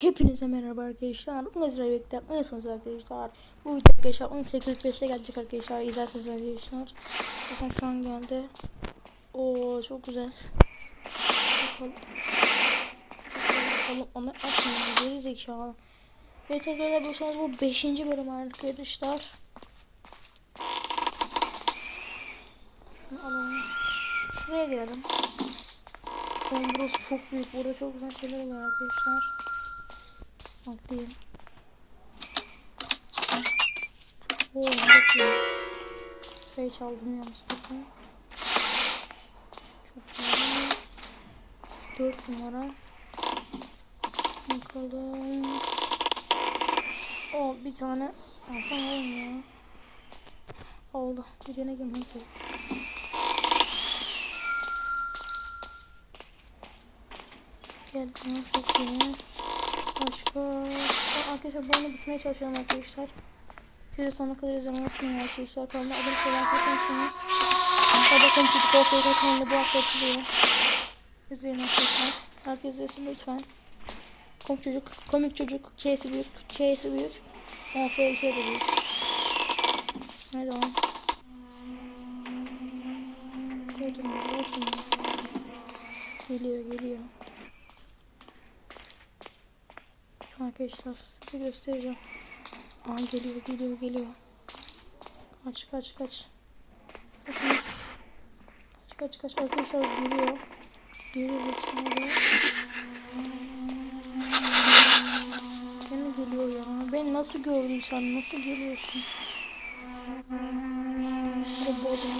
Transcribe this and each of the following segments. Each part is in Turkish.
Hepinize merhaba arkadaşlar. Bugün sizlerle birlikte nasılsınız arkadaşlar? Bu video arkadaşlar 18.45'te gelecek arkadaşlar. İzlerseniz arkadaşlar. Zaten şu an geldi. Oo çok güzel. Bakalım. Bakalım onu açmayın. Geri zekalı. Evet arkadaşlar bu son bu 5. bölüm arkadaşlar. Şunu alalım. Şuraya girelim. Oğlum burası çok büyük. Burada çok güzel şeyler oluyor arkadaşlar. Diyeyim. Oo iyi. Şey çaldım yanlışlıkla. Çok iyi. Dört numara. Bakalım. O bir tane alsam olur mu ya? Oldu. Birine girmek gerek. Gel çok iyi. Başka arkadaşlar bu oyunu bitmeye çalışıyorum arkadaşlar. Siz de sonuna kadar unutmayın arkadaşlar. Kanalıma abone olmayı unutmayın. Hadi bakalım çocuk ortaya kanalı bu hafta açılıyor. İzleyin arkadaşlar. Herkes izlesin lütfen. Komik çocuk, komik çocuk, K'si büyük, K'si büyük. MF2 de büyük. Hadi oturma. Geliyor, geliyor. An arkadaşlar size göstereceğim. Aa geliyor geliyor geliyor. Kaç kaç kaç. Kaçın. Kaç kaç kaç arkadaşlar geliyor. Geliyor zekalı. Gene geliyor ya. Beni nasıl gördün sen? Nasıl geliyorsun? O gelsin.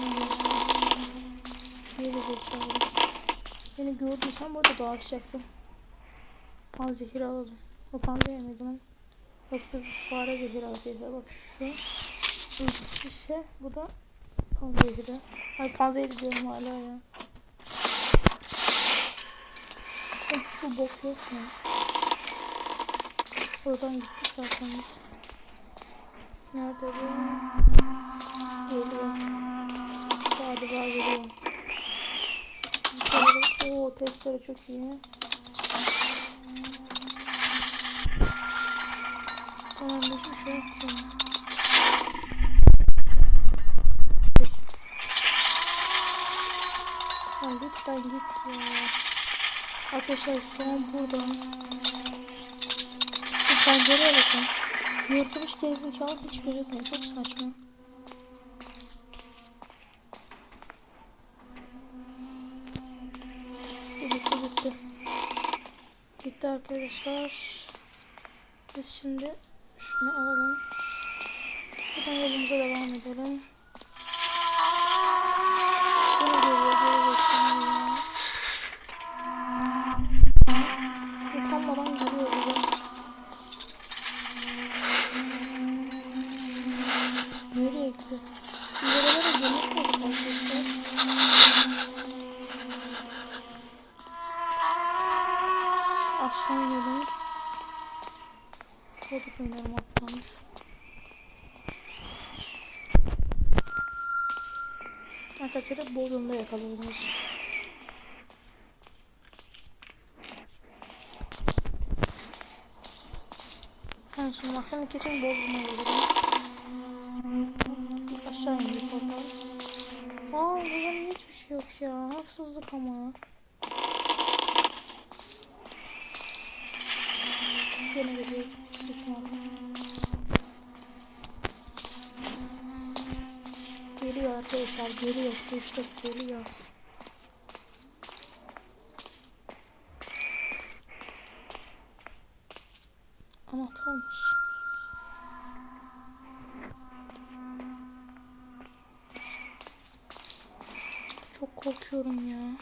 Geri zekalı. Beni gördüysen burada dağıtacaktım. Al zehir alalım. O panze yemedim. Yok kızı fare zehir arkadaşlar. Bak şu. Bu şişe. Bu da panze zehiri. Ay panze zehiri diyorum hala ya. Bu bok yok mu? Buradan gittik zaten biz. Nerede bu? Geliyor. Galiba geliyor. Dışarıda. Oo testere çok iyi. Tamam hiçbir şey yok. Tamam lütfen git ya. Arkadaşlar şu an burada. Lütfen geriye bakın. Yırtılmış gerizekalı hiç gözükmüyor. Çok saçma. Gitti gitti gitti. Gitti arkadaşlar. Biz şimdi şunu alalım. Buradan yolumuza devam edelim. Nereye gitti? İleriye de dönüş mü arkadaşlar? Aşağı inelim. Koduk oynarım atmamız. Arkadaşlar Bodrum'da yakaladınız. Ben mahkeme kesin Bodrum'a gelirim. İndik oradan. Aa burada hiçbir şey yok ya. Haksızlık ama. Yine geliyor pislik var. Geliyor arkadaşlar geliyor sıçtık geliyor. Anahtarmış. Çok korkuyorum ya.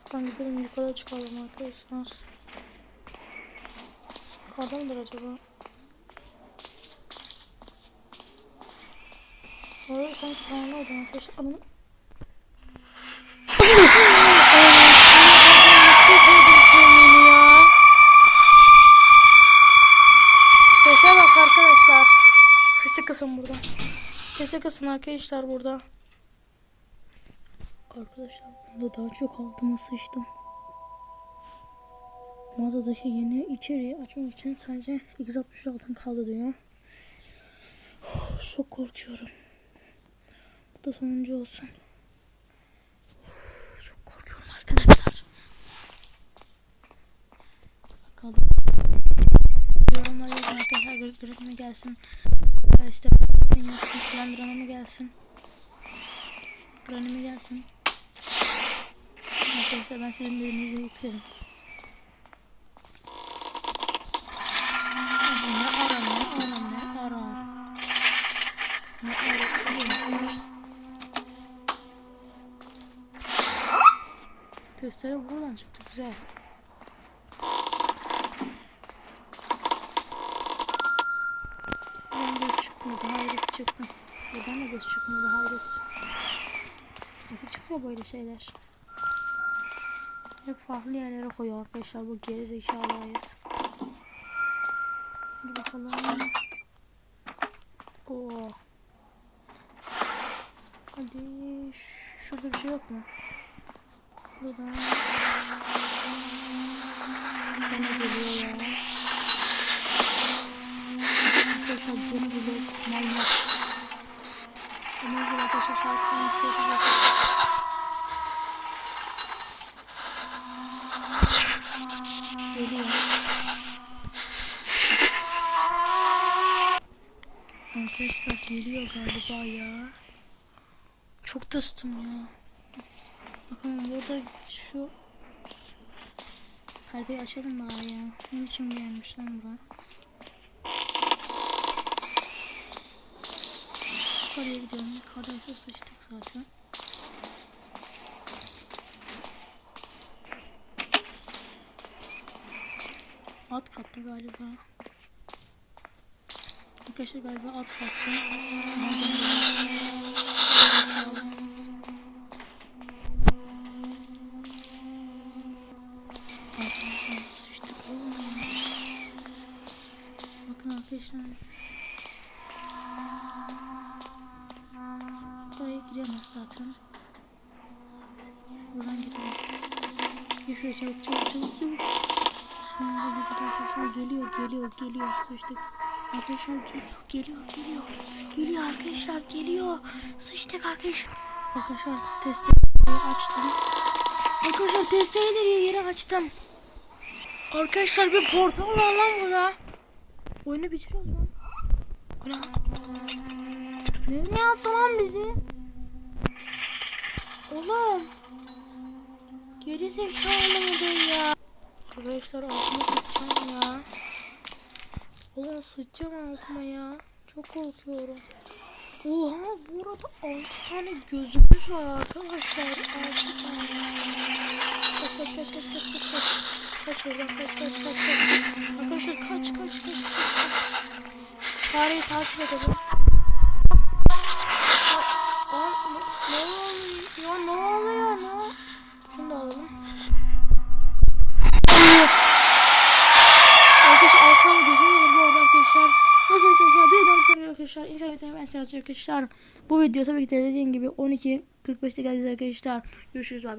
Lütfen gidelim yukarı çıkalım arkadaşlar. Yukarıda mıdır acaba? Orada sanki oldu arkadaşlar. Kısın burada. FPS kasın arkadaşlar burada. Arkadaşlar bunda daha çok altıma sıçtım. Mağazadaki yeni içeriği açmak için sadece 260 altın kaldı diyor. Çok korkuyorum. Bu da sonuncu olsun. Çok korkuyorum arkadaşlar. Bakalım. Yorumlara yazın arkadaşlar. Görüp görüp gelsin. İşte yapsın. Slenderman'a mı gelsin? Granny mi gelsin? Arkadaşlar ben sizin dediğinizi yüklerim. Testere buradan çıktı güzel. Buradan göz çıkmadı hayret çıktı. Buradan da göz çıkmadı hayret. Nasıl çıkıyor böyle şeyler? Hep farklı yerlere koyuyor arkadaşlar bu geri zekalıyız. Hadi bakalım. Oo. Hadi şurada bir şey yok mu? Burada. Bana geliyor ya. Arkadaşlar bunu bile manyak. Ama bu arkadaşlar şarkının istiyorsanız Geliyor. Arkadaşlar geliyor galiba ya. Çok tıstım ya. Bakın burada şu perdeyi açalım bari ya. Ne biçim gelmiş lan bura. Yukarıya gidiyorum. Yukarıda sıçtık zaten. Alt katta galiba. Arkadaşlar galiba alt katta. Arkadaşlar sıçtık. Bakın arkadaşlar. Buraya giremez zaten. Buradan. Gel şuraya çabuk çabuk çabuk çabuk. Sonra gidiyor arkadaşlar. Geliyor geliyor geliyor. Sıçtık. Arkadaşlar geliyor geliyor geliyor. Geliyor arkadaşlar geliyor. Sıçtık arkadaşlar. Arkadaşlar testereyi açtım. Arkadaşlar testereleri yeri açtım. Arkadaşlar bir portal var lan burada. Oyunu bitiriyoruz lan. Bu ne? Nereye attı lan bizi? Oğlum. Geri zekalı mıdır ya? Arkadaşlar altıma sıçacağım ya. Oğlum sıçacağım altıma ya. Çok korkuyorum. Oha burada 6 tane gözümüz var arkadaşlar. 6 tane. Kaç kaç kaç kaç kaç kaç kaç. Kaç oradan kaç kaç kaç kaç. Arkadaşlar kaç kaç kaç. kaç. Fareyi takip edelim. Arkadaşlar. Bu video tabii ki de dediğim gibi 12.45'te geleceğiz arkadaşlar. Görüşürüz bay bay.